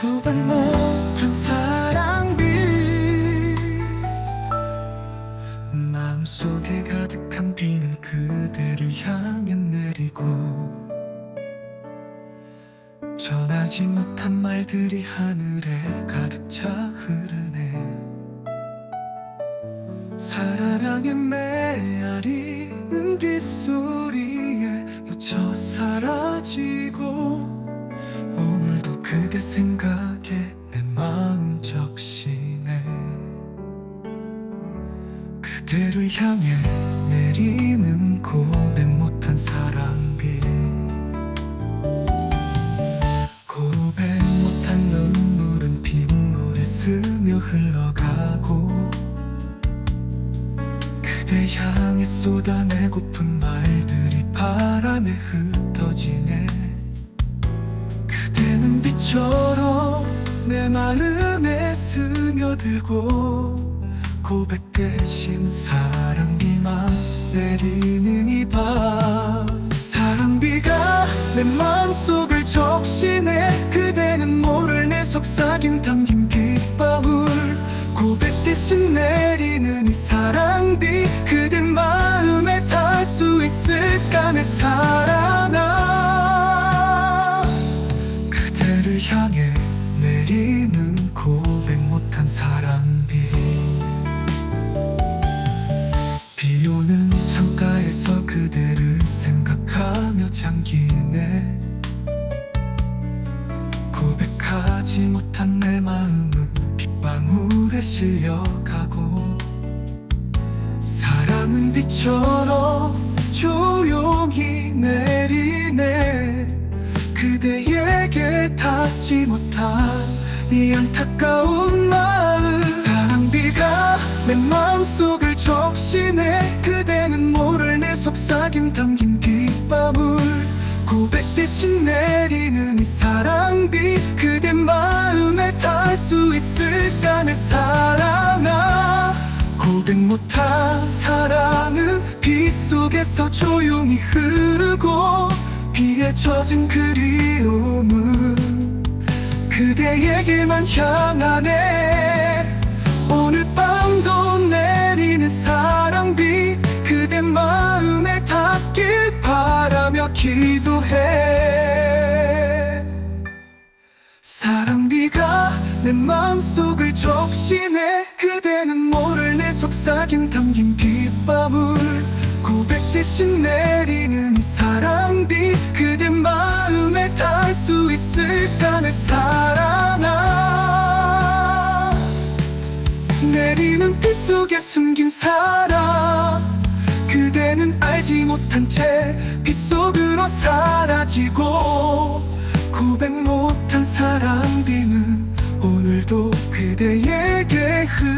고백 못한 사랑비. 마음속에 가득한 비는 그대를 향해 내리고 전하지 못한 말들이 하늘에 가득 차 흐르네. 사랑에 메아리는 빗소리에 묻혀 사라지고 그대 생각에 내 마음 적시네. 그대를 향해 내리는 고백 못한 사랑비. 고백 못한 눈물은 빗물에 스며 흘러가고 그대 향해 쏟아내고픈 말들이 바람에 흩어지네 빛처럼 내 마음에 스며들고 고백 대신 사랑 비만 내리는 이 밤. 사랑 비가 내 마음속을 적시네. 그대는 모를 내 속삭임 담긴 빗방울. 고백 대신 창가에서 그대를 생각하며 잠기네. 고백하지 못한 내 마음은 빗방울에 실려가고 사랑은 비처럼 조용히 내리네. 그대에게 닿지 못한 이 안타까운 마음. 사랑비가 내 마음속을 적시네 대신 내리는 이 사랑비 그대 마음에 닿을 수 있을까 내 사랑아. 고백 못한 사랑은 빗속에서 조용히 흐르고 비에 젖은 그리움은 그대에게만 향하네 내 마음속을 적시네. 그대는 모를 내 속삭임 담긴 빗방울. 고백 대신 내리는 이 사랑비 그대 마음에 닿을 수 있을까? 내 사랑아. 내리는 빗속에 숨긴 사랑. 그대는 알지 못한 채 빗속으로 사라 오늘도 그